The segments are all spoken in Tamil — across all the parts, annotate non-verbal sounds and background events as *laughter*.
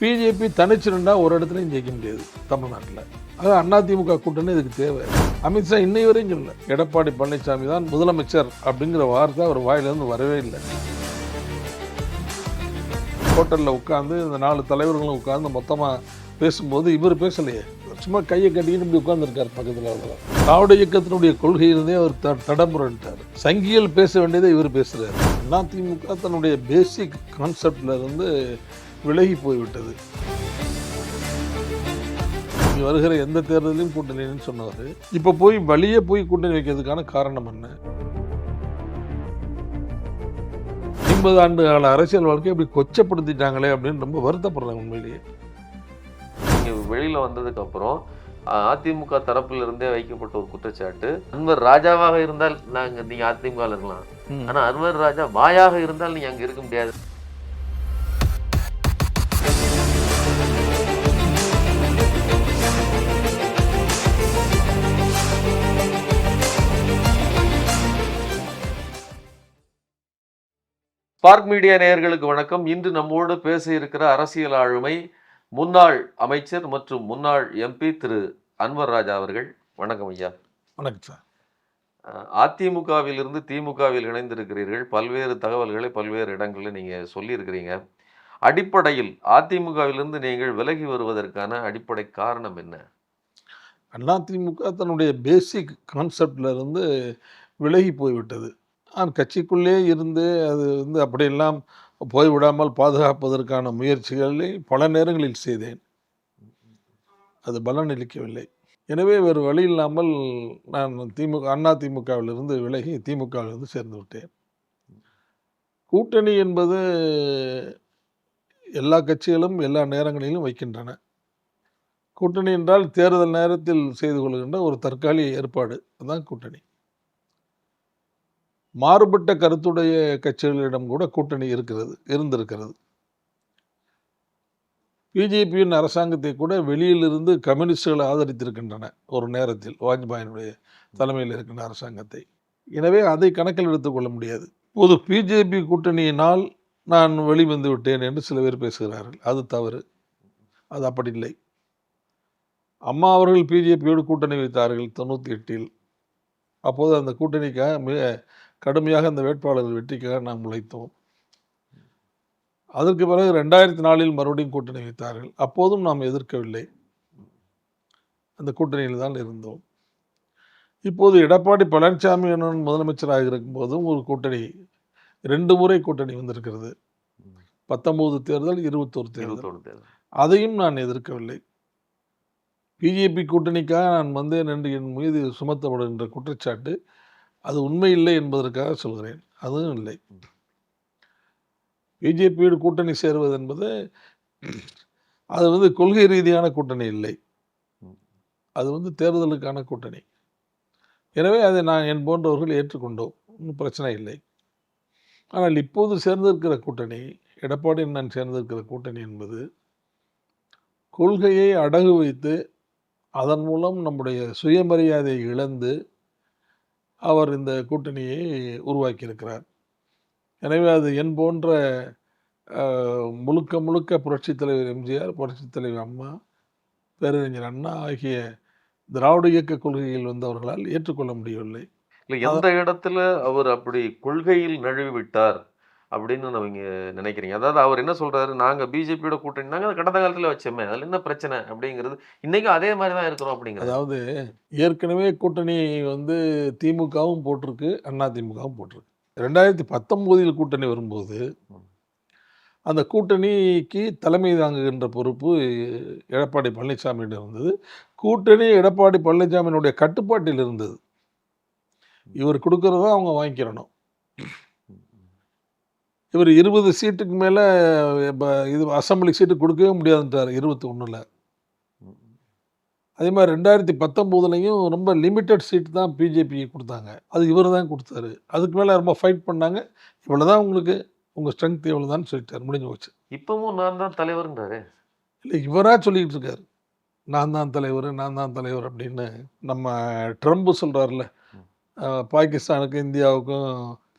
பிஜேபி தனிச்சு நின்றா ஒரு இடத்துலையும் ஜெயிக்க முடியாது தமிழ்நாட்டில். அது அதிமுக கூட்டணி இதுக்கு தேவை. அமித்ஷா இன்னை வரையும் சொல்லல. எடப்பாடி பழனிசாமி தான் முதலமைச்சர் அப்படிங்கிற வார்த்தை அவர் வாயிலிருந்து வரவே இல்லை. ஹோட்டலில் உட்காந்து இந்த நாலு தலைவர்களும் உட்காந்து மொத்தமாக பேசும்போது இவர் பேசலையே. சும்மா கையை கட்டிக்கிட்டு இப்படி உட்காந்துருக்கார் பக்கத்தில் அவ்வளோதான் திராவிட இயக்கத்தினுடைய கொள்கையிலிருந்தே அவர் த தடம்புரன்ட்டார். சங்கியல் பேச வேண்டியதை இவர் பேசுகிறார் அதிமுக தன்னுடைய பேசிக் கான்செப்டில் இருந்து விலகி போய்விட்டது. வருகிற எந்த தேர்தலையும் கூட்டணின்னு சொன்னவர் இப்போ போய் வழியே போய் கூட்டணி வைக்கிறதுக்கான காரணம் என்ன? ஐம்பது ஆண்டு கால அரசியல் வாழ்க்கையை இப்படி கொச்சப்படுத்திட்டாங்களே அப்படின்னு ரொம்ப வருத்தப்படுறாங்க உண்மையிலேயே. நீங்க வெளியில வந்ததுக்கு அப்புறம் அதிமுக தரப்புல இருந்தே வைக்கப்பட்ட ஒரு குற்றச்சாட்டு அன்வர் ராஜாவாக இருந்தால் நாங்க நீங்க அதிமுக ல இருக்கலாம். ம். ஆனா அன்வர் ராஜா வாயாக இருந்தால் நீங்க அங்க இருக்க முடியாது. ஸ்பார்க் மீடியா நேயர்களுக்கு வணக்கம். இன்று நம்மோடு பேச இருக்கிற அரசியல் ஆளுமை முன்னாள் அமைச்சர் மற்றும் முன்னாள் எம்பி திரு அன்வர் ராஜா அவர்கள். வணக்கம் ஐயா. வணக்கம் சார். அதிமுகவிலிருந்து திமுகவில் இணைந்திருக்கிறீர்கள். பல்வேறு தகவல்களை பல்வேறு இடங்களில் நீங்கள் சொல்லியிருக்கிறீங்க. அடிப்படையில் அதிமுகவிலிருந்து நீங்கள் விலகி வருவதற்கான அடிப்படை காரணம் என்ன? அதிமுக தன்னுடைய பேசிக் கான்செப்ட்ல இருந்து விலகி போய்விட்டது. நான் கட்சிக்குள்ளே இருந்து அது வந்து அப்படியெல்லாம் போய்விடாமல் பாதுகாப்பதற்கான முயற்சிகளை பல நேரங்களில் செய்தேன். அது பலனளிக்கவில்லை எனவே வேறு வழி இல்லாமல் நான் திமுக அண்ணா திமுகவிலிருந்து விலகி திமுகவிலிருந்து சேர்ந்து விட்டேன். கூட்டணி என்பது எல்லா கட்சிகளும் எல்லா நேரங்களிலும் வைக்கின்றன. கூட்டணி என்றால் தேர்தல் நேரத்தில் செய்து கொள்கின்ற ஒரு தற்காலிக ஏற்பாடு. அதுதான் கூட்டணி. மாறுபட்ட கருத்துடைய கட்சிகளிடம் கூட கூட்டணி இருக்கிறது இருந்திருக்கிறது. பிஜேபியின் அரசாங்கத்தை கூட வெளியிலிருந்து கம்யூனிஸ்டுகள் ஆதரித்திருக்கின்றன ஒரு நேரத்தில். வாஜ்பாயினுடைய தலைமையில் இருக்கின்ற அரசாங்கத்தை. எனவே அதை கணக்கில் எடுத்துக்கொள்ள முடியாது. இப்போது பிஜேபி கூட்டணியினால் நான் வெளிவந்து விட்டேன் என்று சில பேர் பேசுகிறார்கள். அது தவறு. அது அப்படி இல்லை. அம்மா அவர்கள் பிஜேபியோடு கூட்டணி வைத்தார்கள் தொண்ணூற்றி எட்டில் அப்போது அந்த கூட்டணிக்காக மிக கடுமையாக அந்த வேட்பாளர்கள் வெற்றிக்காக நாம் உழைத்தோம். அதற்கு பிறகு ரெண்டாயிரத்தி நாலில் மறுபடியும் கூட்டணி வைத்தார்கள். அப்போதும் நாம் எதிர்க்கவில்லை. அந்த கூட்டணியில் தான் இருந்தோம். இப்போது எடப்பாடி பழனிசாமி அண்ணன் முதலமைச்சராக இருக்கும்போதும் ஒரு கூட்டணி ரெண்டு முறை கூட்டணி வந்திருக்கிறது. இருபத்தோரு தேர்தல். இருபத்தோரு தேர்தல். அதையும் நான் எதிர்க்கவில்லை. பிஜேபி கூட்டணிக்காக நான் வந்தேன் என்று என் மீது சுமத்தப்படுகின்ற குற்றச்சாட்டு அது உண்மை இல்லை என்பதற்காக சொல்கிறேன். அதுவும் இல்லை. பிஜேபியோடு கூட்டணி சேருவது என்பது அது வந்து கொள்கை ரீதியான கூட்டணி இல்லை. அது வந்து தேர்தலுக்கான கூட்டணி. எனவே அதை நான் என் போன்றவர்கள் ஏற்றுக்கொண்டோம். ஒன்றும் பிரச்சனை இல்லை. ஆனால் இப்போது சேர்ந்திருக்கிற கூட்டணி எடப்பாடி நான் சேர்ந்திருக்கிற கூட்டணி என்பது கொள்கையை அடகு வைத்து அதன் மூலம் நம்முடைய சுயமரியாதையை இழந்து அவர் இந்த கூட்டணியை உருவாக்கியிருக்கிறார். எனவே அது என் போன்ற முழுக்க முழுக்க புரட்சித் தலைவர் எம்ஜிஆர் புரட்சித் தலைவர் அம்மா பேரறிஞர் அண்ணா ஆகிய திராவிட இயக்க கொள்கையில் வந்தவர்களால் ஏற்றுக்கொள்ள முடியவில்லை. இல்லை எந்த இடத்துல அவர் அப்படி கொள்கையில் நழுவி விட்டார் அப்படின்னு நீங்க நினைக்கிறீங்க? அதாவது அவர் என்ன சொல்றாரு? நாங்க பிஜேபியோட கூட்டணி நாங்க கடந்த காலத்துல வச்சோமே அதுல என்ன பிரச்சனை அப்படிங்கிறது இன்னைக்கும் அதே மாதிரி தான் இருக்கிறோம் அப்படிங்கிறது. அதாவது ஏற்கனவே கூட்டணி வந்து திமுகவும் போட்டிருக்கு அண்ணா திமுகவும் போட்டிருக்கு. ரெண்டாயிரத்தி பத்தொம்போதில் கூட்டணி வரும்போது அந்த கூட்டணிக்கு தலைமை தாங்குகின்ற பொறுப்பு எடப்பாடி பழனிசாமியிடம் இருந்தது. கூட்டணி எடப்பாடி பழனிசாமியினுடைய கட்டுப்பாட்டில் இருந்தது. இவர் கொடுக்கறத அவங்க வாங்கிக்கிறணும். இவர் இருபது சீட்டுக்கு மேலே இது அசம்பிளி சீட்டு கொடுக்கவே முடியாதுன்றார் இருபத்தி ஒன்றில் அதே மாதிரி ரெண்டாயிரத்தி பத்தொம்போதுலையும் ரொம்ப லிமிட்டட் சீட் தான் பிஜேபி கொடுத்தாங்க. அது இவர் தான் கொடுத்தாரு. அதுக்கு மேலே ரொம்ப ஃபைட் பண்ணாங்க. இவ்வளோ தான் உங்களுக்கு உங்கள் ஸ்ட்ரென்த் இவ்வளோ தான் சொல்லிட்டார். முடிஞ்சு போச்சு. இப்பவும் நான் தான் தலைவர்ன்றாரு. இல்லை இவராக சொல்லிக்கிட்டு இருக்காரு. நான் தான் தலைவர் நான் தான் தலைவர் அப்படின்னு நம்ம ட்ரம்ப் சொல்கிறாருல பாகிஸ்தானுக்கும் இந்தியாவுக்கும்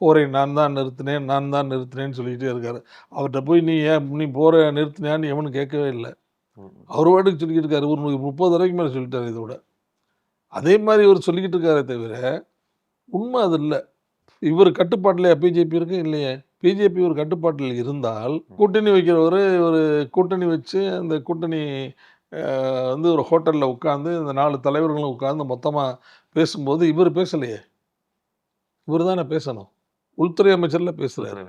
போரை நான் தான் நிறுத்தினேன் நான் தான் நிறுத்தினேன்னு சொல்லிக்கிட்டே இருக்காரு. அவர்கிட்ட போய் நீ ஏன் நீ போரை நிறுத்தினியான்னு எவனும் கேட்கவே இல்லை. அவர் வாட்டுக்கு சொல்லிக்கிட்டு இருக்காரு. ஒரு முப்பது வரைக்கும் மேலே சொல்லிட்டாரு இதோட அதே மாதிரி இவர் சொல்லிக்கிட்டு இருக்காரே தவிர உண்மை அது இல்லை. இவர் கட்டுப்பாட்டில் பிஜேபி இருக்கு இல்லையே? பிஜேபி ஒரு கட்டுப்பாட்டில் இருந்தால் கூட்டணி வைக்கிறவர் ஒரு கூட்டணி வச்சு அந்த கூட்டணி வந்து ஒரு ஹோட்டலில் உட்காந்து இந்த நாலு தலைவர்களும் உட்காந்து மொத்தமாக பேசும்போது இவர் பேசலையே. இவர் தானே பேசணும். உள்துறை அமைச்சர்ல பேசுகிறார்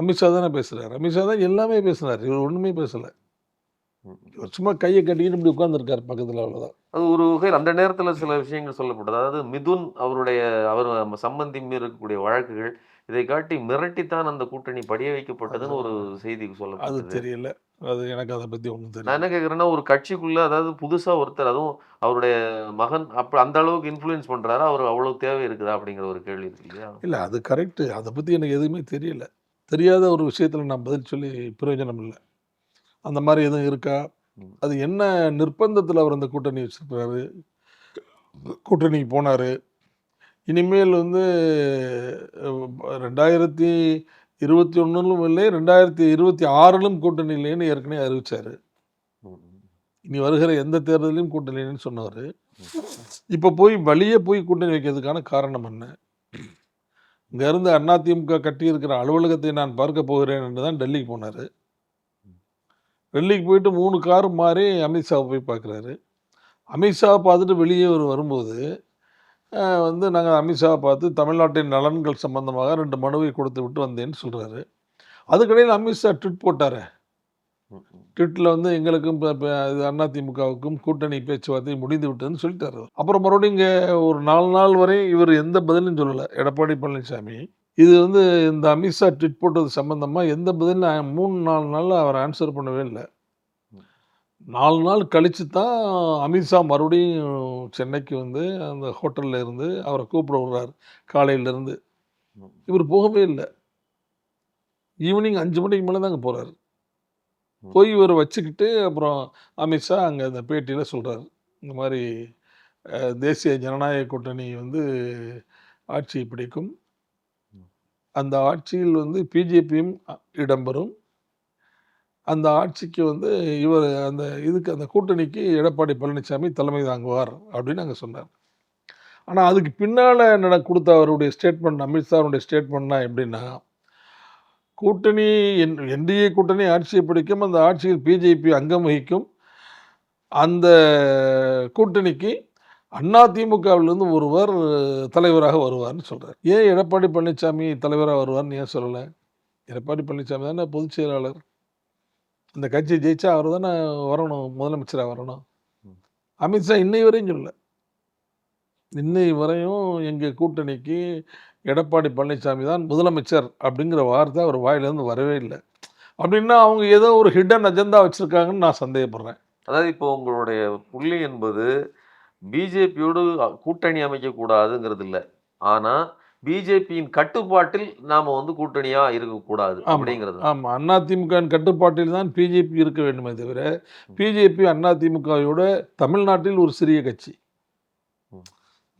அமித்ஷா தானே பேசுகிறார் அமித்ஷா தான் எல்லாமே பேசுனார் இவர் ஒன்றுமே பேசலை. இவர் சும்மா கையை கட்டிக்கிட்டு இப்படி உட்காந்துருக்கார் பக்கத்தில் அவ்வளோதான் அது ஒரு வகையில் அந்த நேரத்துல சில விஷயங்கள் சொல்லப்பட்டது. அதாவது மிதுன் அவருடைய அவர் சம்பந்தி மீது இருக்கக்கூடிய வழக்குகள் இதை காட்டி மிரட்டித்தான் அந்த கூட்டணி படிய வைக்கப்பட்டதுன்னு ஒரு செய்தி அது சொல்லப்பட்டது தெரியல. அது எனக்கு அதை பற்றி ஒன்றும் நான் தெரியல என்ன கேக்குறேன்னா ஒரு கட்சிக்குள்ள அதாவது புதுசா ஒருத்தர் அதுவும் அவருடைய மகன் அப்ப அந்த அளவுக்கு இன்ஃப்ளூயன்ஸ் பண்றாரு? அவர் அவ்வளவு தேவை இருக்குதா? அப்படிங்கிற ஒரு கேள்வி இருக்கு இல்லையா? இல்லை அது கரெக்டு அதை பற்றி எனக்கு எதுவுமே தெரியல. தெரியாத ஒரு விஷயத்தில் நான் பதில் சொல்லி பிரயோஜனம் இல்லை. அந்த மாதிரி எதுவும் இருக்கா. அது என்ன நிர்பந்தத்தில் அவர் அந்த கூட்டணி வச்சிருக்கிறாரு? கூட்டணிக்கு போனார். இனிமேல் வந்து ரெண்டாயிரத்தி இருபத்தி ஒன்றிலும் இல்லை ரெண்டாயிரத்தி இருபத்தி ஆறிலும் கூட்டணி இல்லைன்னு ஏற்கனவே அறிவிச்சார். இனி வருகிற எந்த தேர்தலையும் கூட்டணி இல்லைன்னு சொன்னார் இப்போ போய் வழியே போய் கூட்டணி வைக்கிறதுக்கான காரணம் என்ன? இங்கேருந்து அதிமுக கட்டியிருக்கிற அலுவலகத்தை நான் பார்க்க போகிறேன் என்று தான் டெல்லிக்கு போனார். டெல்லிக்கு போயிட்டு மூணு கார் மாறி அமித்ஷாவை போய் பார்க்குறாரு. அமித்ஷாவை பார்த்துட்டு வெளியே வரும்போது வந்து நாங்கள் அமித்ஷாவை பார்த்து தமிழ்நாட்டின் நலன்கள் சம்பந்தமாக ரெண்டு மனுவை கொடுத்து விட்டு வந்தேன்னு சொல்கிறாரு அதுக்கடையில் அமித்ஷா ட்விட் போட்டார். ட்விட்டில் வந்து எங்களுக்கும் இப்போ இப்போ இது அதிமுகவுக்கும் கூட்டணி பேச்சுவார்த்தை முடிந்து விட்டதுன்னு சொல்லிட்டாரு. அப்புறம் மறுபடியும் இங்கே ஒரு நாலு நாள் வரை இவர் எந்த பதிலும் சொல்லலை. எடப்பாடி பழனிசாமி. இது வந்து இந்த அமித்ஷா ட்விட் போட்டது சம்பந்தமாக எந்த பதிலும் மூணு நாலு நாளில் அவர் ஆன்சர் பண்ணவே இல்லை. நாலு நாள் கழித்து தான் அமித்ஷா மறுபடியும் சென்னைக்கு வந்து அந்த ஹோட்டலில் இருந்து அவரை கூப்பிட விடுறாரு காலையிலேருந்து இவர் போகவே இல்லை. ஈவினிங் அஞ்சு மணிக்கு மேலே தாங்க போகிறாரு போகிறார் போய் இவரை வச்சுக்கிட்டு அப்புறம் அமித்ஷா அங்கே அந்த பேட்டியில் சொல்கிறார் இந்த மாதிரி தேசிய ஜனநாயக கூட்டணி வந்து ஆட்சியை பிடிக்கும். அந்த ஆட்சியில் வந்து பிஜேபியும் இடம்பெறும் அந்த ஆட்சிக்கு வந்து இவர் அந்த இதுக்கு அந்த கூட்டணிக்கு எடப்பாடி பழனிசாமி தலைமை தாங்குவார் அப்படின்னு அங்கே சொன்னார். ஆனால் அதுக்கு பின்னால் நட கொடுத்த அவருடைய ஸ்டேட்மெண்ட் அமித்ஷாவுடைய ஸ்டேட்மெண்ட்னா எப்படின்னா கூட்டணி என் என்டிஏ கூட்டணி ஆட்சியை பிடிக்கும் அந்த ஆட்சியில் பிஜேபி அங்கம் வகிக்கும். அந்த கூட்டணிக்கு அதிமுகவிலிருந்து ஒருவர் தலைவராக வருவார்னு சொல்கிறார் ஏன் எடப்பாடி பழனிசாமி தலைவராக வருவார்னு ஏன் சொல்லலை? எடப்பாடி பழனிசாமி தானே பொதுச் செயலாளர். அந்த கட்சி ஜெயிச்சா அவர் தானே வரணும் முதலமைச்சராக வரணும். அமித்ஷா இன்னை வரையும் சொல்லல. இன்னை வரையும் எங்கள் கூட்டணிக்கு எடப்பாடி பழனிசாமி தான் முதலமைச்சர் அப்படிங்கிற வார்த்தை அவர் வாயிலேருந்து வரவே இல்லை. அப்படின்னா அவங்க ஏதோ ஒரு ஹிடன் அஜெண்டா வச்சுருக்காங்கன்னு நான் சந்தேகப்படுறேன். அதாவது இப்போ உங்களுடைய புள்ளி என்பது பிஜேபியோடு கூட்டணி அமைக்க கூடாதுங்கிறது இல்ல. ஆனா பிஜேபியின் கட்டுப்பாட்டில் நாம வந்து கூட்டணியா இருக்கக்கூடாது ஆமா. அப்படிங்கிறது ஆமாம் அதிமுகவின் கட்டுப்பாட்டில் தான் பிஜேபி இருக்க வேண்டுமே தவிர பிஜேபி அதிமுகவோட தமிழ்நாட்டில் ஒரு சிறிய கட்சி.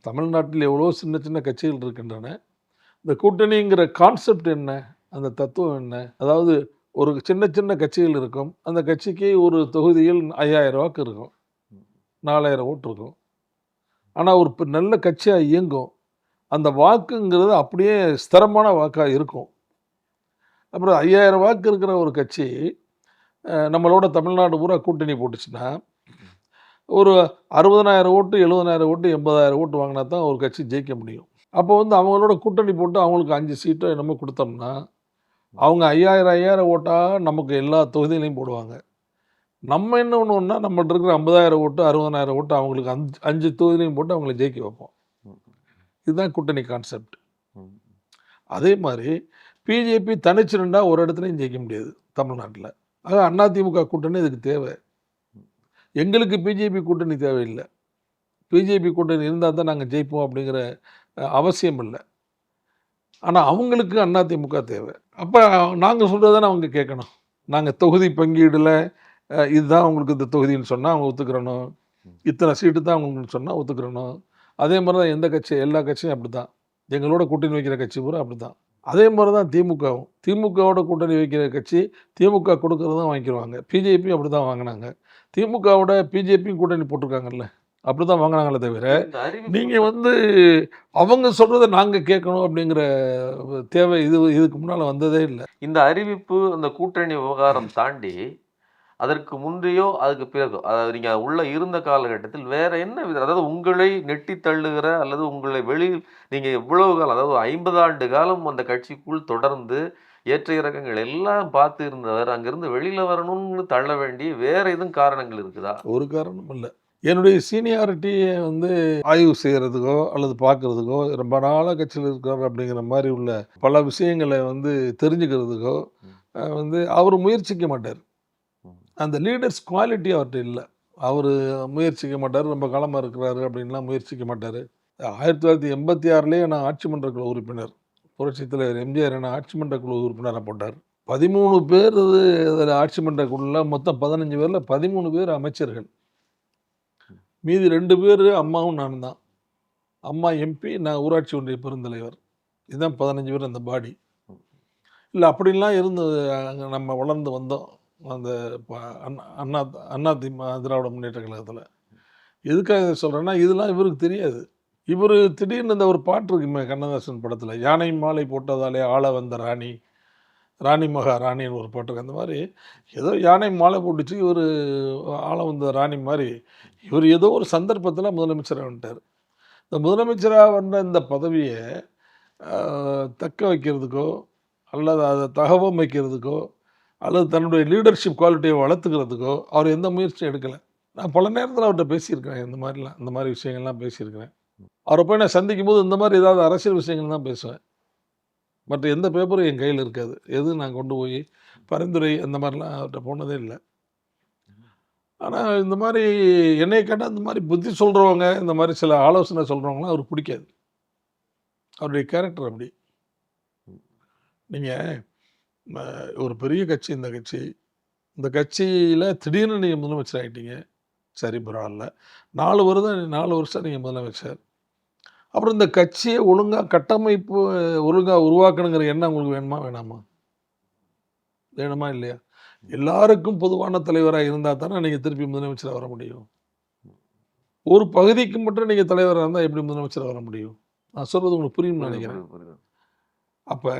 தமிழ்நாட்டில் எவ்வளோ சின்ன சின்ன கட்சிகள் இருக்கின்றன இந்த கூட்டணிங்கிற கான்செப்ட் என்ன அந்த தத்துவம் என்ன அதாவது ஒரு சின்ன சின்ன கட்சிகள் இருக்கும் அந்த கட்சிக்கு ஒரு தொகுதியில் ஐயாயிரம் வாக்கு இருக்கும் நாலாயிரம் ஓட்டு இருக்கும் ஆனால் ஒரு நல்ல கட்சியாக இயங்கும் அந்த வாக்குங்கிறது அப்படியே ஸ்திரமான வாக்காக இருக்கும். அப்புறம் ஐயாயிரம் வாக்கு இருக்கிற ஒரு கட்சி நம்மளோட தமிழ்நாடு பூரா கூட்டணி போட்டுச்சுன்னா ஒரு அறுபதனாயிரம் ஓட்டு எழுபதனாயிரம் ஓட்டு எண்பதாயிரம் ஓட்டு வாங்கினா தான் ஒரு கட்சி ஜெயிக்க முடியும். அப்போ வந்து அவங்களோட கூட்டணி போட்டு அவங்களுக்கு அஞ்சு சீட்டோ என்னமோ கொடுத்தோம்னா அவங்க ஐயாயிரம் ஐயாயிரம் ஓட்டாக நமக்கு எல்லா தொகுதியிலையும் போடுவாங்க. நம்ம என்ன ஒன்றுன்னா நம்மகிட்ட இருக்கிற ஐம்பதாயிரம் ஓட்டு அறுபதனாயிரம் ஓட்டு அவங்களுக்கு அஞ்சு அஞ்சு தொகுதியிலையும் போட்டு அவங்களை ஜெயிக்க வைப்போம். இதுதான் கூட்டணி கான்செப்ட். அதே மாதிரி பிஜேபி தனிச்சு நின்றா ஒரு இடத்துலையும் ஜெயிக்க முடியாது தமிழ்நாட்டில். ஆக அதிமுக கூட்டணி இதுக்கு தேவை. எங்களுக்கு பிஜேபி கூட்டணி தேவையில்லை. பிஜேபி கூட்டணி இருந்தால் தான் நாங்கள் ஜெயிப்போம் அப்படிங்கிற அவசியம் இல்லை. ஆனால் அவங்களுக்கு அதிமுக தேவை. அப்போ நாங்கள் சொல்கிறதானே அவங்க கேட்கணும். நாங்கள் தொகுதி பங்கீடில் இதுதான் உங்களுக்கு இந்த தொகுதின்னு சொன்னால் அவங்க ஒத்துக்கிறணும். இத்தனை சீட்டு தான் அவங்களுக்கு சொன்னால் ஒத்துக்கிறணும். அதே மாதிரி தான் எந்த கட்சி எல்லா கட்சியும் அப்படி தான் எங்களோட கூட்டணி வைக்கிற கட்சி பூரா அப்படி தான் அதே மாதிரி தான் திமுகவும். திமுகவோட கூட்டணி வைக்கிற கட்சி திமுக கொடுக்கறது தான் வாங்கிக்கிடுவாங்க பிஜேபி அப்படி தான் வாங்கினாங்க. திமுகவோட பிஜேபியும் கூட்டணி போட்டிருக்காங்கல்ல அப்படி தான் வாங்கினாங்களே தவிர நீங்கள் வந்து அவங்க சொல்கிறத நாங்கள் கேட்கணும் அப்படிங்கிற தேவை இது இதுக்கு முன்னால் வந்ததே இல்லை. இந்த அறிவிப்பு அந்த கூட்டணி விவகாரம் தாண்டி அதற்கு முந்தையோ அதுக்கு பிறகு. அதாவது நீங்க உள்ள இருந்த காலகட்டத்தில் வேற என்ன வித அதாவது உங்களை நெட்டி தள்ளுகிற அல்லது உங்களை வெளியில் நீங்க எவ்வளவு காலம் அதாவது ஐம்பது ஆண்டு காலம் அந்த கட்சிக்குள் தொடர்ந்து ஏற்ற இறக்கங்கள் எல்லாம் பார்த்து இருந்தவர் அங்கிருந்து வெளியில வரணும்னு தள்ள வேண்டிய வேற எதுவும் காரணங்கள் இருக்குதா? ஒரு காரணம் இல்லை. என்னுடைய சீனியாரிட்டியை வந்து ஆய்வு செய்கிறதுக்கோ அல்லது பார்க்குறதுக்கோ ரொம்ப நாளாக கட்சியில் இருக்கார் அப்படிங்கிற மாதிரி உள்ள பல விஷயங்களை வந்து தெரிஞ்சுக்கிறதுக்கோ வந்து அவர் முயற்சிக்க மாட்டார். அந்த லீடர்ஸ் குவாலிட்டி அவர்கிட்ட இல்லை. அவர் முயற்சிக்க மாட்டார் ரொம்ப காலமாக இருக்கிறாரு அப்படின்லாம் முயற்சிக்க மாட்டார். ஆயிரத்தி தொள்ளாயிரத்தி எண்பத்தி ஆறுலேயே நான் ஆட்சி மன்ற குழு உறுப்பினர். புரட்சித் தலைவர் எம்ஜிஆர் என்ன ஆட்சி மன்ற குழு உறுப்பினராக போட்டார். பதிமூணு பேர் இது ஆட்சி மன்ற குழுவில் மொத்தம் பதினஞ்சு பேரில் பதிமூணு பேர் அமைச்சர்கள். மீதி ரெண்டு பேர் அம்மாவும் நான் தான். அம்மா எம்பி நான் ஊராட்சி ஒன்றிய பெருந்தலைவர். இதுதான் பதினஞ்சு பேர் அந்த பாடி. இல்லை அப்படிலாம் இருந்து அங்கே நம்ம வளர்ந்து வந்தோம். அந்த அண்ணா அண்ணா அண்ணா திமுக திராவிட முன்னேற்ற கழகத்தில். எதுக்காக இதை சொல்கிறேன்னா இதெல்லாம் இவருக்கு தெரியாது. இவர் திடீர்னு இந்த ஒரு பாட்டு இருக்குமே கண்ணதாசன் படத்தில் யானை மாலை போட்டதாலே ஆள வந்த ராணி ராணி மகா ராணின்னு ஒரு பாட்டு அந்த மாதிரி ஏதோ யானை மாலை போட்டுச்சு இவர் ஆள வந்த ராணி மாதிரி இவர் ஏதோ ஒரு சந்தர்ப்பத்தில் முதலமைச்சராக வந்துட்டார். இந்த முதலமைச்சராக வந்த இந்த பதவியை தக்க வைக்கிறதுக்கோ அல்லது அதை தகவம் வைக்கிறதுக்கோ அல்லது தன்னுடைய லீடர்ஷிப் குவாலிட்டியை வளர்த்துக்கிறதுக்கோ அவர் எந்த முயற்சியும் எடுக்கலை. நான் பல நேரத்தில் அவர்கிட்ட பேசியிருக்கிறேன். இந்த மாதிரிலாம் இந்த மாதிரி விஷயங்கள்லாம் பேசியிருக்கிறேன். அவரை போய் நான் சந்திக்கும் போது இந்த மாதிரி ஏதாவது அரசியல் விஷயங்கள் தான் பேசுவேன். மற்ற எந்த பேப்பரும் என் கையில் இருக்காது. எதுவும் நான் கொண்டு போய் பரிந்துரை அந்த மாதிரிலாம் அவர்கிட்ட போனதே இல்லை. ஆனால் இந்த மாதிரி என்னை கேட்டால் இந்த மாதிரி புத்தி சொல்கிறவங்க இந்த மாதிரி சில ஆலோசனை சொல்கிறவங்களாம் அவருக்கு பிடிக்காது. அவருடைய கேரக்டர் அப்படி. நீங்கள் ஒரு பெரிய கட்சி இந்த கட்சி. இந்த கட்சியில் திடீர்னு நீங்கள் முதலமைச்சர் ஆகிட்டீங்க சரி பரவாயில்ல. நாலு வருடம் நாலு வருஷம் நீங்கள் முதலமைச்சர். அப்புறம் இந்த கட்சியை ஒழுங்காக கட்டமைப்பு ஒழுங்காக உருவாக்கணுங்கிற எண்ணம் உங்களுக்கு வேணுமா வேணாமா? வேணுமா இல்லையா? எல்லாருக்கும் பொதுவான தலைவராக இருந்தால் தானே நீங்கள் திருப்பி முதலமைச்சராக வர முடியும். ஒரு பகுதிக்கு மட்டும் நீங்கள் தலைவராக இருந்தால் எப்படி முதலமைச்சராக வர முடியும்? நான் சொல்கிறது உங்களுக்கு புரியும்னு நினைக்கிறேன். அப்போ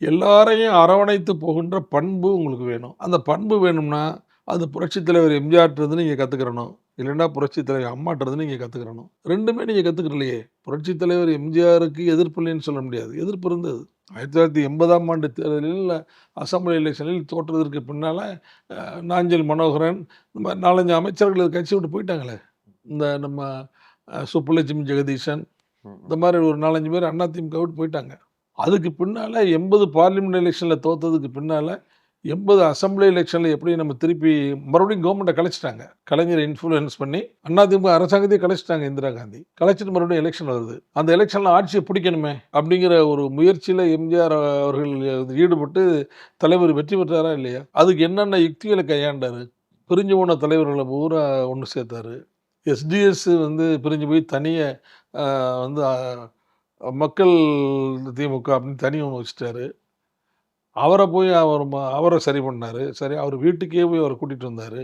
எல்லாரையும் அரவணைத்து போகின்ற பண்பு உங்களுக்கு வேணும். அந்த பண்பு வேணும்னா அது புரட்சித் தலைவர் எம்ஜிஆர்ன்றது நீங்கள் கற்றுக்கிறணும் இல்லைன்னா புரட்சித் தலைவர் அம்மாட்டுறது நீங்கள் கற்றுக்கிறணும் ரெண்டுமே நீங்கள் கற்றுக்கிறலையே புரட்சித் தலைவர் எம்ஜிஆருக்கு எதிர்ப்பு இல்லைன்னு சொல்ல முடியாது. எதிர்ப்பு இருந்தது. ஆயிரத்தி தொள்ளாயிரத்தி எண்பதாம் ஆண்டு தேர்தலில் அசம்பிளி எலெக்ஷனில் தோற்றதற்கு பின்னால் நாஞ்சல் மனோகரன் இந்த மாதிரி நாலஞ்சு அமைச்சர்கள் கட்சி விட்டு போயிட்டாங்களே. இந்த நம்ம சுப்புலட்சுமி ஜெகதீசன் இந்த மாதிரி ஒரு நாலஞ்சு பேர் அதிமுக விட்டு போயிட்டாங்க. அதுக்கு பின்னால் எண்பது பார்லிமெண்ட் எலெக்ஷனில் தோத்ததுக்கு பின்னால் எண்பது அசம்பிளி எலெக்ஷனில் எப்படி நம்ம திருப்பி மறுபடியும் கவர்மெண்ட்டை கலைச்சிட்டாங்க. கலைஞரை இன்ஃப்ளூயன்ஸ் பண்ணி அதிமுக அரசாங்கத்தையே கலைச்சிட்டாங்க இந்திரா காந்தி. கலைச்சிட்டு மறுபடியும் எலெக்ஷன் வருது. அந்த எலெக்ஷனில் ஆட்சியை பிடிக்கணுமே அப்படிங்கிற ஒரு முயற்சியில் எம்ஜிஆர் அவர்கள் ஈடுபட்டு தலைவர் வெற்றி பெற்றாரா இல்லையா? அதுக்கு என்னென்ன யுக்திகளை கையாண்டார்? பிரிஞ்சு போன தலைவர்களை பூரா ஒன்று சேர்த்தாரு. எஸ்டிஎஸ் வந்து பிரிஞ்சு போய் தனியாக வந்து மக்கள் திமுக அப்படின்னு தனி ஒன்று வச்சுட்டாரு. அவரை போய் அவர் அவரை சரி பண்ணார். சரி அவர் வீட்டுக்கே போய் அவரை கூட்டிகிட்டு வந்தார்.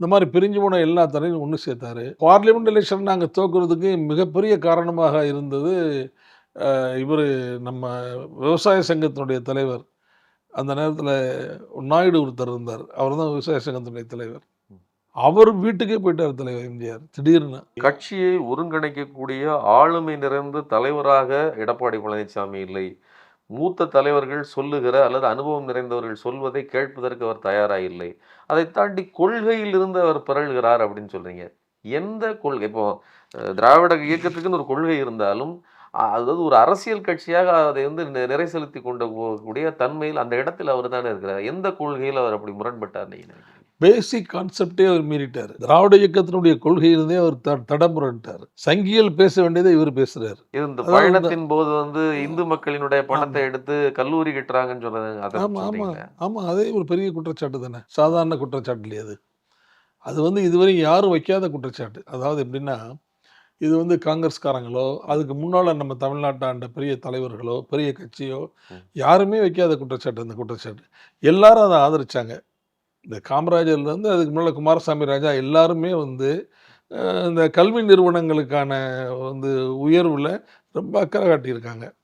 இந்த மாதிரி பிரிஞ்சு போன எல்லா தலைவரும் ஒன்று சேர்த்தாரு. பார்லிமெண்ட் எலெக்ஷன் நாங்கள் தோக்குறதுக்கு மிகப்பெரிய காரணமாக இருந்தது இவர் நம்ம விவசாய சங்கத்தினுடைய தலைவர். அந்த நேரத்தில் நாயுடு ஒருத்தர் இருந்தார். அவர் தான் விவசாய சங்கத்தினுடைய தலைவர். அவர் வீட்டுக்கே போயிட்டார் தலைவர் எம்ஜிஆர் திடீர்னு. கட்சியை ஒருங்கிணைக்கக்கூடிய ஆளுமை நிறைந்த தலைவராக எடப்பாடி பழனிசாமி இல்லை. மூத்த தலைவர்கள் சொல்லுகிற அல்லது அனுபவம் நிறைந்தவர்கள் சொல்வதை கேட்பதற்கு அவர் தயாராக இல்லை. அதை தாண்டி கொள்கையில் இருந்து அவர் பிறழ்கிறார் அப்படின்னு சொல்றீங்க. எந்த கொள்கை? இப்போ திராவிட இயக்கத்துக்குன்னு ஒரு கொள்கை இருந்தாலும் அதாவது ஒரு அரசியல் கட்சியாக அதை வந்து நிறை செலுத்தி கொண்டு போகக்கூடிய தன்மையில் அந்த இடத்தில் அவர் தானே இருக்கிறார். எந்த கொள்கையில் அவர் அப்படி முரண்பட்டார் நீங்கள் பேசிக் கான்செப்டே அவர் மீறிட்டார். திராவிட இயக்கத்தினுடைய கொள்கையிலிருந்தே அவர் த தடம்புரட்டார் சங்கியல் பேச வேண்டியதை இவர் பேசுறாரு. இந்த பயணத்தின் போது வந்து இந்து மக்களினுடைய பணத்தை எடுத்து கல்லூரி கட்டுறாங்கன்னு சொல்றது அதை ஆமா ஆமா? ஆமா அதே ஒரு பெரிய குற்றச்சாட்டு தானே. சாதாரண குற்றச்சாட்டு இல்லையா அது. அது வந்து இதுவரை யாரும் வைக்காத குற்றச்சாட்டு. அதாவது எப்படின்னா இது வந்து காங்கிரஸ்காரங்களோ அதுக்கு முன்னால் நம்ம தமிழ்நாட்டை ஆண்ட பெரிய தலைவர்களோ பெரிய கட்சியோ. யாருமே வைக்காத குற்றச்சாட்டு இந்த குற்றச்சாட்டு. எல்லாரும் அதை ஆதரிச்சாங்க. இந்த காமராஜர்லேருந்து அதுக்கு முன்னால் குமாரசாமி ராஜா எல்லாருமே வந்து இந்த கல்வி நிறுவனங்களுக்கான வந்து உயர்வில் ரொம்ப அக்கறை காட்டியிருக்காங்க.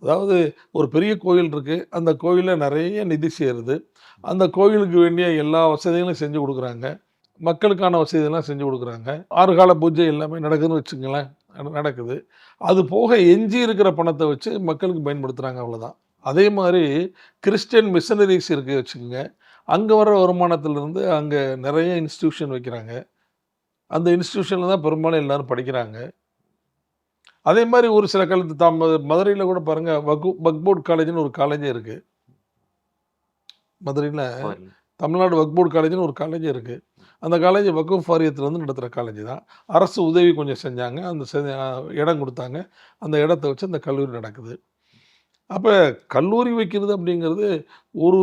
அதாவது ஒரு பெரிய கோயில் இருக்குது அந்த கோயிலில் நிறைய நிதி சேருது. அந்த கோயிலுக்கு வேண்டிய எல்லா வசதிகளும் செஞ்சு கொடுக்குறாங்க. மக்களுக்கான வசதியெல்லாம் செஞ்சு கொடுக்குறாங்க. ஆறு கால பூஜை எல்லாமே நடக்குதுன்னு வச்சுங்களேன் நட- நடக்குது. அது போக எஞ்சி இருக்கிற பணத்தை வச்சு மக்களுக்கு பயன்படுத்துகிறாங்க அவ்வளோதான் அதே மாதிரி கிறிஸ்டியன் மிஷனரிஸ் இருக்கு வச்சுக்கோங்க அங்கே வர வருமானத்திலிருந்து அங்கே நிறைய இன்ஸ்டிடியூஷன் வைக்கிறாங்க. அந்த இன்ஸ்டிடியூஷனில் தான் பெரும்பாலும் எல்லாரும் படிக்கிறாங்க. அதே மாதிரி ஒரு சில காலத்து தாம் மதுரையில் கூட பாருங்கள் வகு பக்போர்ட் காலேஜ்னு ஒரு காலேஜே இருக்குது மதுரையில். தமிழ்நாடு வக்போர்டு காலேஜ்னு ஒரு காலேஜ் இருக்குது அந்த காலேஜ் வக்கூஃப் வாரியத்துலேருந்து நடத்துகிற காலேஜ் தான். அரசு உதவி கொஞ்சம் செஞ்சாங்க. அந்த இடம் கொடுத்தாங்க. அந்த இடத்த வச்சு அந்த கல்லூரி நடக்குது. அப்போ கல்லூரி வைக்கிறது அப்படிங்கிறது ஒரு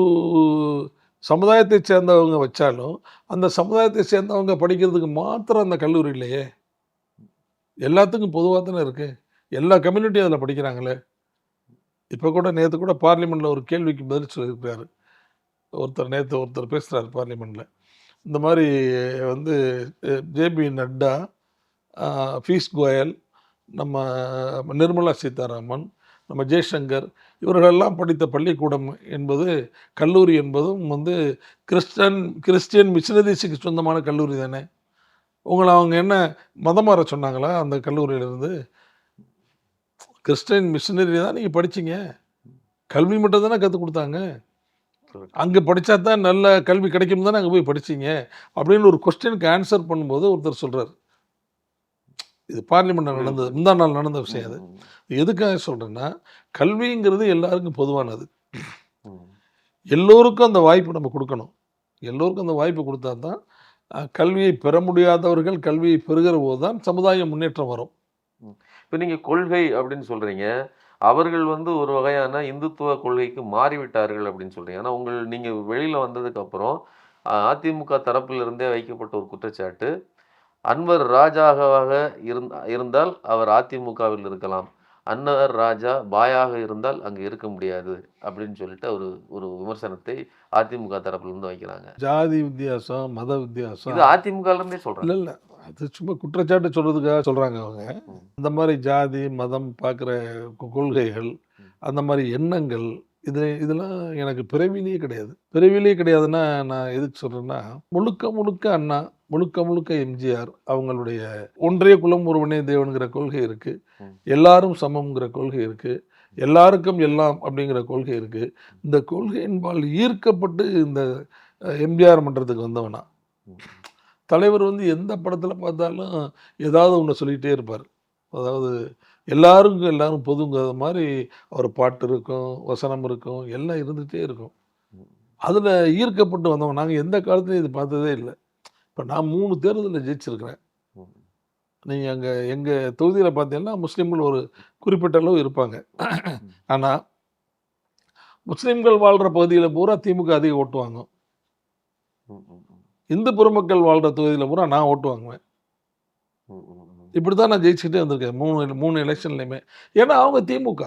சமுதாயத்தை சேர்ந்தவங்க வச்சாலும் அந்த சமுதாயத்தை சேர்ந்தவங்க படிக்கிறதுக்கு மாத்திரம் அந்த கல்லூரி இல்லையே? எல்லாத்துக்கும் பொதுவாக தானே இருக்குது எல்லா கம்யூனிட்டியும் அதில் படிக்கிறாங்களே? இப்போ கூட நேற்று கூட பார்லிமெண்ட்டில் ஒரு கேள்விக்கு பதில் சொல்லியிருக்காரு ஒருத்தர் நேற்று ஒருத்தர் பேசுகிறார் பார்லிமெண்ட்டில் இந்த மாதிரி வந்து ஜேபி நட்டா ஃபீஸ் பீஸ் கோயல் நம்ம நிர்மலா சீதாராமன் நம்ம ஜெய்சங்கர் இவர்களெல்லாம் படித்த பள்ளிக்கூடம் என்பது கல்லூரி என்பதும் வந்து கிறிஸ்டன் கிறிஸ்டியன் மிஷனரிஸுக்கு சொந்தமான கல்லூரி தானே? உங்களை அவங்க என்ன மதம் மாற சொன்னாங்களா அந்த கல்லூரியிலிருந்து? கிறிஸ்டியன் மிஷனரி தான் நீங்கள் படிச்சீங்க. கல்வி மட்டும் தானே கற்றுக் கொடுத்தாங்க. அங்கே படித்தா தான் நல்ல கல்வி கிடைக்கும் தானே அங்கே போய் படிச்சீங்க. அப்படின்னு ஒரு கொஸ்டினுக்கு ஆன்சர் பண்ணும்போது ஒருத்தர் சொல்கிறார் இது பார்லிமெண்ட்டில் நடந்தது முந்தா நாள் நடந்த விஷயம் அது. எதுக்காக சொல்கிறேன்னா கல்விங்கிறது எல்லாருக்கும் பொதுவானது. எல்லோருக்கும் அந்த வாய்ப்பு நம்ம கொடுக்கணும். எல்லோருக்கும் அந்த வாய்ப்பு கொடுத்தா தான் கல்வியை பெற முடியாதவர்கள் கல்வியை பெறுகிற போது தான் சமுதாய முன்னேற்றம் வரும். இப்ப நீங்க கொள்கை அப்படின்னு சொல்றீங்க. அவர்கள் வந்து ஒரு வகையான இந்துத்துவ கொள்கைக்கு மாறிவிட்டார்கள் அப்படின்னு சொல்றீங்க. ஆனா உங்கள் நீங்க வெளியில வந்ததுக்கு அப்புறம் அஹ், அதிமுக தரப்பில் இருந்தே வைக்கப்பட்ட ஒரு குற்றச்சாட்டு அன்வர் ராஜாவாக இருந்த இருந்தால் அவர் அதிமுகவில் இருக்கலாம். அன்வர் ராஜா பாயாக இருந்தால் அங்க இருக்க முடியாது அப்படின்னு சொல்லிட்டு ஒரு ஒரு விமர்சனத்தை அதிமுக தரப்புல இருந்து வைக்கிறாங்க ஜாதி வித்தியாசம் மத வித்தியாசம். இது அதிமுக இருந்தே சொல்றாங்க. இல்லை இல்லை. அது சும்மா குற்றச்சாட்டு சொல்கிறதுக்காக சொல்கிறாங்க அவங்க. இந்த மாதிரி ஜாதி மதம் பார்க்குற கொள்கைகள். அந்த மாதிரி எண்ணங்கள் இது இதெல்லாம் எனக்கு பிறவிலேயே கிடையாது. பிறவிலேயே கிடையாதுன்னா நான் எதுக்கு சொல்கிறேன்னா முழுக்க முழுக்க அண்ணா முழுக்க முழுக்க எம்ஜிஆர் அவங்களுடைய ஒன்றே குலம் ஒருவனே தேவனுங்கிற கொள்கை இருக்குது. எல்லாரும் சமம்ங்கிற கொள்கை இருக்குது எல்லாருக்கும் எல்லாம் அப்படிங்கிற கொள்கை இருக்குது இந்த கொள்கையின்பால் ஈர்க்கப்பட்டு இந்த எம்ஜிஆர் மன்றத்துக்கு வந்தவனா. தலைவர் வந்து எந்த படத்தில் பார்த்தாலும் ஏதாவது ஒன்று சொல்லிகிட்டே இருப்பார். அதாவது எல்லாருக்கும் எல்லாரும் பொதுங்கிறது மாதிரி ஒரு பாட்டு இருக்கும் வசனம் இருக்கும் எல்லாம் இருந்துகிட்டே இருக்கும். அதில் ஈர்க்கப்பட்டு வந்தவங்க நாங்கள் எந்த காலத்துலையும் இது பார்த்ததே இல்லை. இப்போ நான் மூணு தேர்தலில் ஜெயிச்சிருக்கிறேன். நீங்கள் அங்கே எங்கள் தொகுதியில் பார்த்தீங்கன்னா முஸ்லீம்கள் ஒரு குறிப்பிட்ட அளவு இருப்பாங்க. ஆனால் முஸ்லீம்கள் வாழ்கிற பகுதியில் பூரா திமுக அதிக ஓட்டு வாங்கும். இந்து பெருமக்கள் வாழ்கிற தொகுதியில் பூரா நான் ஓட்டு வாங்குவேன். இப்படி தான் நான் ஜெயிச்சுக்கிட்டே வந்திருக்கேன். மூணு மூணு எலெக்ஷன்லையுமே. ஏன்னா அவங்க திமுக.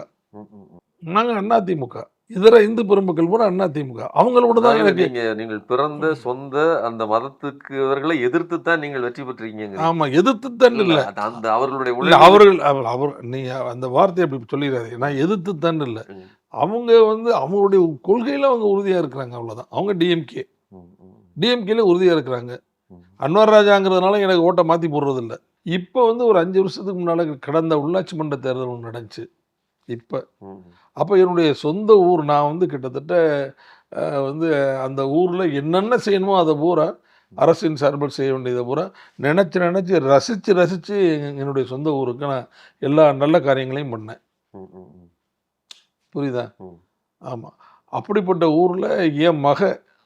நாங்கள் அண்ணா திமுக. இதர இந்து பெருமக்கள் பூரா அண்ணா திமுக. அவங்களோட தான் எனக்கு நீங்க நீங்கள் பிறந்த சொந்த அந்த மதத்துக்கு அவர்களை எதிர்த்து தான் நீங்கள் வெற்றி பெற்றீங்க ஆமாம் எதிர்த்து தான் இல்லை அந்த அவர்களுடைய உள்ள அவர்கள் அவர் அவர் நீ அந்த வார்த்தையை அப்படி சொல்லிடாதீங்க நான் எதிர்த்து தான் இல்லை. அவங்க வந்து அவங்களுடைய கொள்கையில் அவங்க உறுதியாக இருக்கிறாங்க அவ்வளோதான் அவங்க டிஎம்கே டிஎம்கேல உறுதியாக இருக்கிறாங்க. அன்வர் ராஜாங்கிறதுனால எனக்கு ஓட்டை மாற்றி போடுறது இல்லை இப்போ வந்து ஒரு அஞ்சு வருஷத்துக்கு முன்னால் கடந்த உள்ளாட்சி மன்ற தேர்தல் ஒன்று நடந்துச்சு. இப்போ. அப்போ என்னுடைய சொந்த ஊர் நான் வந்து கிட்டத்தட்ட வந்து அந்த ஊரில் என்னென்ன செய்யணுமோ அதை பூரா அரசின் சார்பில் செய்ய வேண்டியதை பூரா நினச்சி நினச்சி ரசித்து ரசித்து என்னுடைய சொந்த ஊருக்கு நான் எல்லா நல்ல காரியங்களையும் பண்ணேன். புரியுதா. ஆமாம் அப்படிப்பட்ட ஊரில் என் மக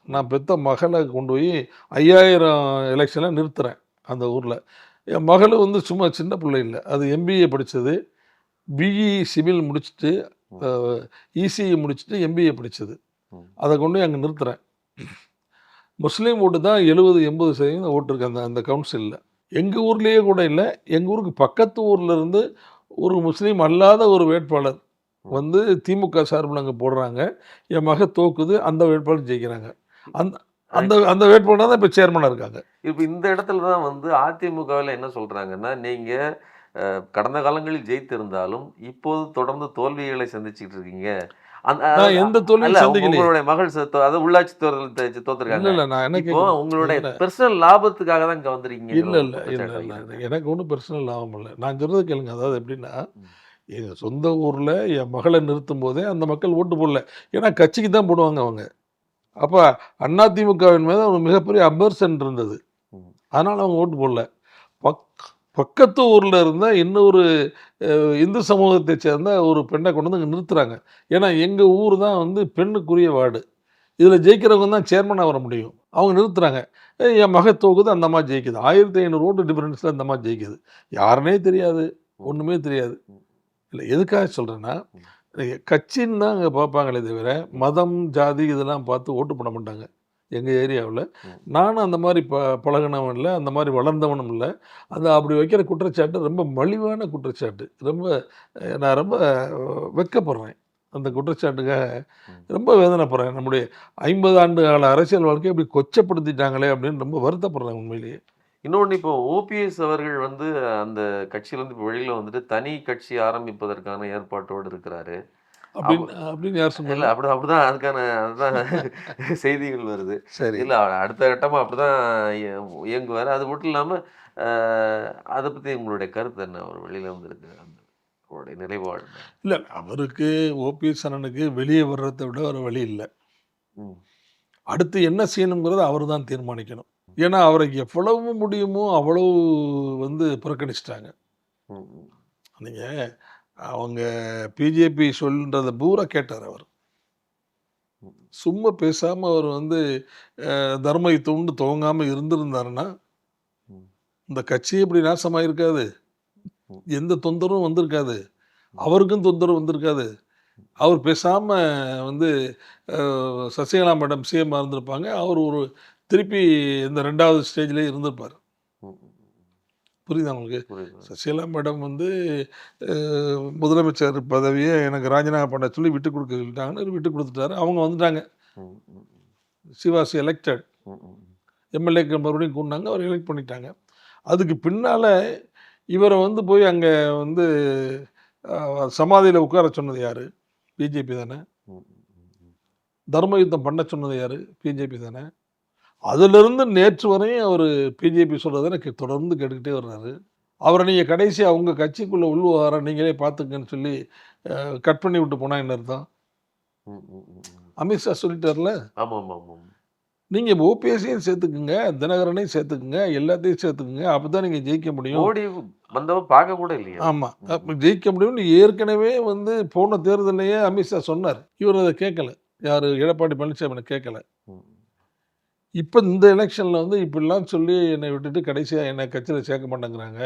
நான் பெத்த மகளை கொண்டு போய் ஐயாயிரம் எலெக்ஷனில் நிறுத்துகிறேன் அந்த ஊரில். என் மகள் வந்து சும்மா சின்ன பிள்ளை இல்லை. அது எம்பிஏ படித்தது பிஇ சிவில் முடிச்சுட்டு இசிஇ முடிச்சுட்டு எம்பிஏ படித்தது. அதை கொண்டு அங்கே நிறுத்துகிறேன் முஸ்லீம் ஓட்டு தான் எழுபது எண்பது சதவீதம் ஓட்டு இருக்கு. அந்த அந்த கவுன்சிலில் எங்கள் ஊர்லேயே கூட இல்லை. எங்கள் ஊருக்கு பக்கத்து ஊர்ல இருந்து ஒரு முஸ்லீம் அல்லாத ஒரு வேட்பாளர் வந்து திமுக சார்பில் அங்கே போடுறாங்க. என் மக தோக்குது. அந்த வேட்பாளர் ஜெயிக்கிறாங்க. அந்த அந்த அந்த வேட்பாளர் தான் இப்போ சேர்மனாக இருக்காங்க. இப்ப இந்த இடத்துல தான் வந்து அதிமுகவில் என்ன சொல்றாங்கன்னா நீங்க அஹ், கடந்த காலங்களில் ஜெயித்திருந்தாலும் இப்போது தொடர்ந்து தோல்விகளை சந்திச்சிட்டு இருக்கீங்க. எந்த உங்களுடைய மகள் அதாவது உள்ளாட்சி தேர்தல் தோத்துருக்காங்க. உங்களுடைய. பர்சனல் லாபத்துக்காக தான் இங்க வந்திருக்கீங்க இல்லை இல்லை எனக்கு ஒன்றும் பர்சனல் லாபம் இல்லை. நான் சொல்கிறது கேளுங்க. அதாவது எப்படின்னா. எங்கள் சொந்த ஊரில் என் மகளை நிறுத்தும் போதே அந்த மக்கள் ஓட்டு போடல. ஏன்னா கட்சிக்கு தான் போடுவாங்க அவங்க. அப்போ அதிமுகவின் மீது ஒரு மிகப்பெரிய அபர்சன் இருந்தது. அதனால் அவங்க ஓட்டு போடல. பக் பக்கத்து ஊரில் இருந்த இன்னொரு இந்து சமூகத்தை சேர்ந்த ஒரு பெண்ணை கொண்டு வந்து இங்கே நிறுத்துறாங்க. ஏன்னா எங்கள் ஊர் தான் வந்து பெண்ணுக்குரிய வார்டு. இதில் ஜெயிக்கிறவங்க தான் சேர்மனாக வர முடியும். அவங்க நிறுத்துறாங்க. ஏய், என் மக தோக்குது அந்த அம்மா ஜெயிக்குது. ஆயிரத்தி ஐநூறு ஓட்டு டிஃபரன்ஸில் அந்த அம்மா ஜெயிக்குது. யாருனே தெரியாது. ஒன்றுமே தெரியாது. இல்லை எதுக்காக சொல்கிறேன்னா கட்சின்னு தான் அங்கே பார்ப்பாங்களே தவிர மதம் ஜாதி இதெல்லாம் பார்த்து ஓட்டு பண்ண மாட்டாங்க. எங்கள் ஏரியாவில். நானும் அந்த மாதிரி ப பழகினவன் இல்லை அந்த மாதிரி வளர்ந்தவனும் இல்லை. அந்த அப்படி வைக்கிற குற்றச்சாட்டு ரொம்ப மலிவான குற்றச்சாட்டு. ரொம்ப நான் ரொம்ப அஹ், வெட்கப்படுறேன் அந்த குற்றச்சாட்டுக்காக. ரொம்ப வேதனைப்படுறேன். நம்முடைய ஐம்பது ஆண்டு கால அரசியல் வாழ்க்கையை இப்படி கொச்சப்படுத்திட்டாங்களே அப்படின்னு ரொம்ப வருத்தப்படுறேன் உண்மையிலேயே. இன்னொன்று இப்போ ஓபிஎஸ் அவர்கள் வந்து அந்த கட்சியிலேருந்து இப்போ வெளியில் வந்துட்டு தனி கட்சி ஆரம்பிப்பதற்கான ஏற்பாட்டோடு இருக்கிறாரு. அப்படின்னு அப்படின்னு யார் இல்லை சொன்னாங்க அப்படி அப்படிதான் அதுக்கான அதுதான் *laughs* செய்திகள் வருது. சரி. இல்லை அடுத்த கட்டமாக அப்படிதான் இய- இயங்குவார். அது மட்டும் இல்லாமல் அதை பற்றி உங்களுடைய கருத்து என்ன? அவர் வெளியில் வந்திருக்கு அந்த அவருடைய நிலைப்பாடு? இல்லை அவருக்கு ஓபிஎஸ் அண்ணனுக்கு வெளியே வர்றதை விட ஒரு வழி இல்லை. ம். அடுத்து என்ன செய்யணுங்கிறத அவர் தான் தீர்மானிக்கணும். ஏன்னா அவரை எவ்வளவு முடியுமோ அவ்வளவு வந்து புறக்கணிச்சிட்டாங்க. நீங்கள் அவங்க பிஜேபி சொல்ன்றதை பூரா கேட்டார் அவர். சும்மா பேசாமல் அவர் வந்து தர்ம யுத்தம்னு துவங்காமல் இருந்திருந்தாருன்னா. இந்த கட்சி இப்படி நாசமாக இருக்காது ம். எந்த தொந்தரவும் வந்திருக்காது அவருக்கும் தொந்தரவு வந்திருக்காது அவர் பேசாமல் வந்து சசிகலா மேடம் சிஎம் இருந்திருப்பாங்க அவர் ஒரு திருப்பி இந்த ரெண்டாவது ஸ்டேஜ்லேயே இருந்திருப்பார். புரியுதா உங்களுக்கு? சசிகலா மேடம் வந்து முதலமைச்சர் பதவியை எனக்கு ராஜினாமா பண்ண சொல்லி விட்டு கொடுக்க சொல்லிட்டாங்கன்னு விட்டு கொடுத்துட்டாரு. அவங்க வந்துட்டாங்க. சிவாசி எலெக்டட். எம்எல்ஏக்கு மறுபடியும் கூண்டாங்க அவர் எலெக்ட் பண்ணிட்டாங்க. அதுக்கு பின்னால் இவரை வந்து போய் அங்கே வந்து சமாதியில் உட்கார சொன்னது யார்? பிஜேபி தானே. தர்ம யுத்தம் பண்ண சொன்னது யார்? பிஜேபி தானே. அதிலிருந்து நேற்று வரையும் அவர் பிஜேபி சொல்கிறத எனக்கு தொடர்ந்து கேட்டுக்கிட்டே வர்றாரு. அவரை நீங்கள் கடைசி அவங்க கட்சிக்குள்ளே உள்வார நீங்களே பார்த்துக்கன்னு சொல்லி கட் பண்ணி விட்டு போனால் என்ன அர்த்தம். அமித்ஷா சொல்லிட்டார்ல? ஆமாம் ஆமாம் நீங்கள் ஓபிஎஸ்ஸையும் சேர்த்துக்குங்க தினகரனையும் சேர்த்துக்குங்க எல்லாத்தையும் சேர்த்துக்குங்க அப்போ தான் நீங்கள் ஜெயிக்க முடியும். மோடி வந்தவ பார்க்க கூட இல்லையா? ஆமாம் அப்போ ஜெயிக்க முடியும்னு ஏற்கனவே வந்து போன தேர்தலையே அமித்ஷா சொன்னார். இவர் அதை கேட்கல யார் எடப்பாடி பழனிசாமி கேட்கல இப்போ இந்த எலெக்ஷனில் வந்து இப்படிலாம் சொல்லி என்னை விட்டுட்டு கடைசியாக என்னை கட்சியில் சேர்க்க மாட்டேங்கிறாங்க.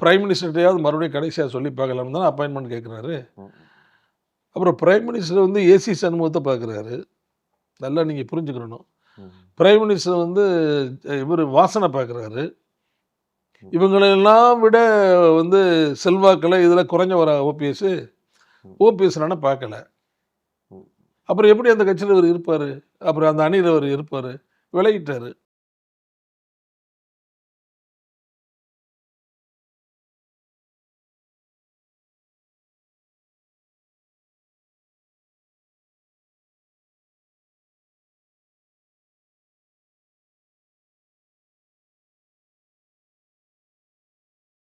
பிரைம் மினிஸ்டர்கிட்டையாவது மறுபடியும் கடைசியாக சொல்லி பார்க்கலாம்னு தான் அப்பாயின்மெண்ட் கேட்குறாரு அப்புறம் பிரைம் மினிஸ்டர் வந்து ஏசி சண்முகத்தை பார்க்குறாரு. நல்லா நீங்கள் புரிஞ்சுக்கணும். ம். பிரைம் மினிஸ்டர் வந்து இவர் வாசனை பார்க்குறாரு. இவங்களெல்லாம் விட வந்து செல்வாக்கில் இதில் குறைஞ்ச வர ஓபிஎஸ் ஓபிஎஸ் பார்க்கல. அப்புறம் எப்படி அந்த கட்சியில் இவர் இருப்பார்? அப்புறம் அந்த அணியில் அவர் இருப்பார்? விலகிட்டார்.